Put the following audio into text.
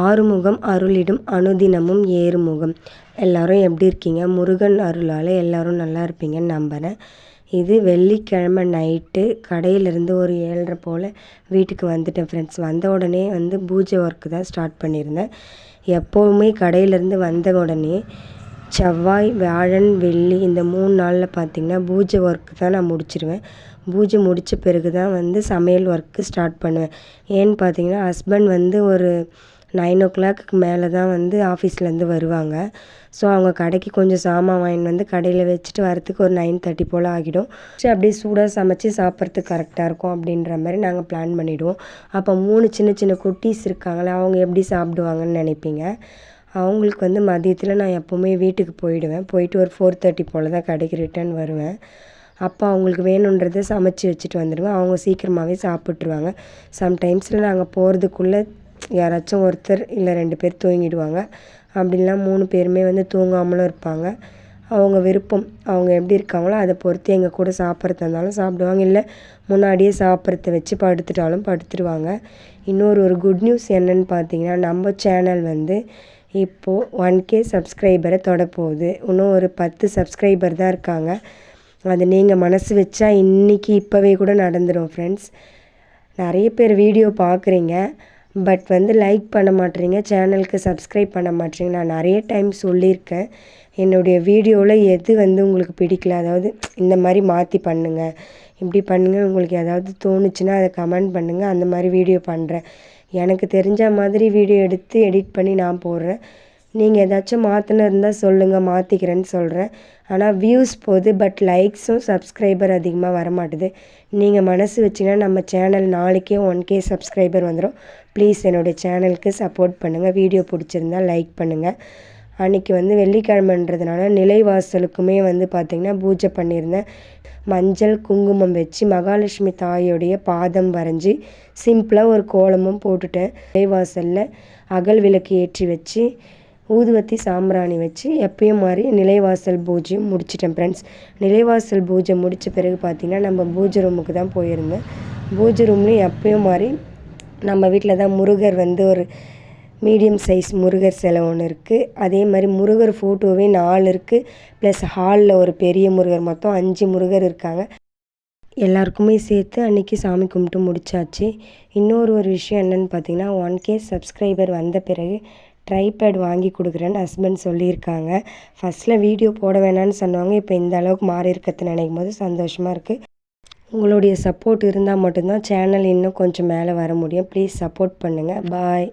ஆறுமுகம் அருளிடும் அனுதினமும் ஏறுமுகம். எல்லாரும் எப்படி இருக்கீங்க? முருகன் அருளால் எல்லோரும் நல்லா இருப்பீங்கன்னு நம்புகிறேன் இது வெள்ளிக்கிழமை நைட்டு கடையிலேருந்து ஒரு ஏழரை போல் வீட்டுக்கு வந்துட்டேன் ஃப்ரெண்ட்ஸ் வந்த உடனே வந்து பூஜை ஒர்க்கு தான் ஸ்டார்ட் பண்ணியிருந்தேன். எப்போவுமே கடையிலேருந்து வந்த உடனே செவ்வாய் வியாழன் வெள்ளி இந்த மூணு நாளில் பார்த்திங்கன்னா பூஜை ஒர்க்கு தான் நான் முடிச்சிடுவேன் பூஜை முடித்த பிறகு தான் வந்து சமையல் ஒர்க்கு ஸ்டார்ட் பண்ணுவேன். ஏன்னு பார்த்தீங்கன்னா ஹஸ்பண்ட் வந்து ஒரு நைன் ஓ கிளாக்கு மேலே தான் வந்து ஆஃபீஸ்லேருந்து வருவாங்க. ஸோ அவங்க கடைக்கு கொஞ்சம் சாமான் வாங்கிட்டு வந்து கடையில் வச்சுட்டு வரத்துக்கு ஒரு நைன் தேர்ட்டி போல் ஆகிடும். சரி அப்படியே சூடாக சமைச்சு சாப்பிட்றதுக்கு கரெக்டாக இருக்கும் அப்படின்ற மாதிரி நாங்கள் பிளான் பண்ணிவிடுவோம் அப்போ மூணு சின்ன சின்ன குட்டீஸ் இருக்காங்களே அவங்க எப்படி சாப்பிடுவாங்கன்னு நினைப்பீங்க? அவங்களுக்கு வந்து மதியத்தில் நான் எப்போவுமே வீட்டுக்கு போயிடுவேன். போயிட்டு ஒரு ஃபோர் தேர்ட்டி போல் தான் கடைக்கு ரிட்டர்ன் வருவேன். அப்போ அவங்களுக்கு வேணுன்றதை சமைச்சி வச்சுட்டு வந்துடுவேன். அவங்க சீக்கிரமாகவே சாப்பிட்ருவாங்க சம்டைம்ஸில் நாங்கள் போகிறதுக்குள்ளே யாராச்சும் ஒருத்தர் இல்லை ரெண்டு பேர் தூங்கிடுவாங்க. அப்படி மூணு பேருமே வந்து தூங்காமலும் இருப்பாங்க. அவங்க விருப்பம் அவங்க எப்படி இருக்காங்களோ அதை பொறுத்து எங்கள் கூட சாப்பிட்றதா இருந்தாலும் சாப்பிடுவாங்க. இல்லை முன்னாடியே சாப்பிட்றத வச்சு படுத்துட்டாலும் படுத்துடுவாங்க இன்னொரு ஒரு குட் நியூஸ் என்னென்னு பார்த்தீங்கன்னா நம்ம சேனல் வந்து இப்போது ஒன் கே சப்ஸ்கிரைபரை தொடப்போகுது. இன்னும் ஒரு பத்து சப்ஸ்கிரைபர் தான் இருக்காங்க. அது நீங்கள் மனசு வச்சா இன்றைக்கி இப்போவே கூட நடந்துடும் ஃப்ரெண்ட்ஸ் நிறைய பேர் வீடியோ பார்க்குறீங்க. பட் வந்து லைக் பண்ண மாட்டேறீங்க சேனலுக்கு சப்ஸ்கிரைப் பண்ண மாட்டேறீங்க. நான் நிறைய டைம் சொல்லியிருக்கேன். என்னுடைய வீடியோவில் எது வந்து உங்களுக்கு பிடிக்கல அதாவது இந்த மாதிரி மாற்றி பண்ணுங்கள் இப்படி பண்ணுங்கள் உங்களுக்கு ஏதாவது தோணுச்சுன்னா அதை கமெண்ட் பண்ணுங்கள் அந்த மாதிரி வீடியோ பண்ணுறேன் எனக்கு தெரிஞ்ச மாதிரி வீடியோ எடுத்து எடிட் பண்ணி நான் போடுறேன். நீங்கள் ஏதாச்சும் மாற்றின இருந்தால் சொல்லுங்கள் மாற்றிக்கிறேன்னு சொல்கிறேன் ஆனால் வியூஸ் போகுது பட் லைக்ஸும் சப்ஸ்கிரைபர் அதிகமாக வரமாட்டுது. நீங்கள் மனசு வச்சிங்கன்னா நம்ம சேனல் நாளைக்கே ஒன் கே சப்ஸ்கிரைபர் வந்துடும் ப்ளீஸ் என்னுடைய சேனலுக்கு சப்போர்ட் பண்ணுங்கள் வீடியோ பிடிச்சிருந்தால் லைக் பண்ணுங்கள் அன்றைக்கி வந்து வெள்ளிக்கிழமைன்றதுனால நிலைவாசலுக்குமே வந்து பார்த்திங்கன்னா பூஜை பண்ணியிருந்தேன். மஞ்சள் குங்குமம் வச்சு மகாலட்சுமி தாயோடைய பாதம் வரைஞ்சி சிம்பிளாக ஒரு கோலமும் போட்டுட்டேன். நிலைவாசலில் அகல் விளக்கு ஏற்றி வச்சு ஊதுவத்தி சாம்பிராணி வச்சு எப்பயும் மாதிரி நிலைவாசல் பூஜையும் முடிச்சிட்டேன் ஃப்ரெண்ட்ஸ் நிலைவாசல் பூஜை முடித்த பிறகு பார்த்திங்கன்னா நம்ம பூஜை ரூமுக்கு தான் போயிருந்தேன். பூஜை ரூம்லேயும் எப்பயும் மாதிரி நம்ம வீட்டில் தான் முருகர் வந்து ஒரு மீடியம் சைஸ் முருகர் சிலை ஒன்று இருக்குது அதே மாதிரி முருகர் ஃபோட்டோவே நாலு இருக்குது ப்ளஸ் ஹாலில் ஒரு பெரிய முருகர் மொத்தம் அஞ்சு முருகர் இருக்காங்க. எல்லாருக்குமே சேர்த்து அன்றைக்கி சாமி கும்பிட்டு முடிச்சாச்சு. இன்னொரு ஒரு விஷயம் என்னென்னு பார்த்தீங்கன்னா ஒன் கே சப்ஸ்கிரைபர் வந்த பிறகு ட்ரைபேட் வாங்கி கொடுக்குறேன்னு ஹஸ்பண்ட் சொல்லியிருக்காங்க. ஃபஸ்ட்டில் வீடியோ போட வேணான்னு சொன்னாங்க. இப்போ இந்த அளவுக்கு மாறி இருக்கிறது நினைக்கும் போது சந்தோஷமாக இருக்குது உங்களுடைய சப்போர்ட் இருந்தால் மட்டும்தான் சேனல் இன்னும் கொஞ்சம் மேலே வர முடியும். ப்ளீஸ் சப்போர்ட் பண்ணுங்கள் பாய்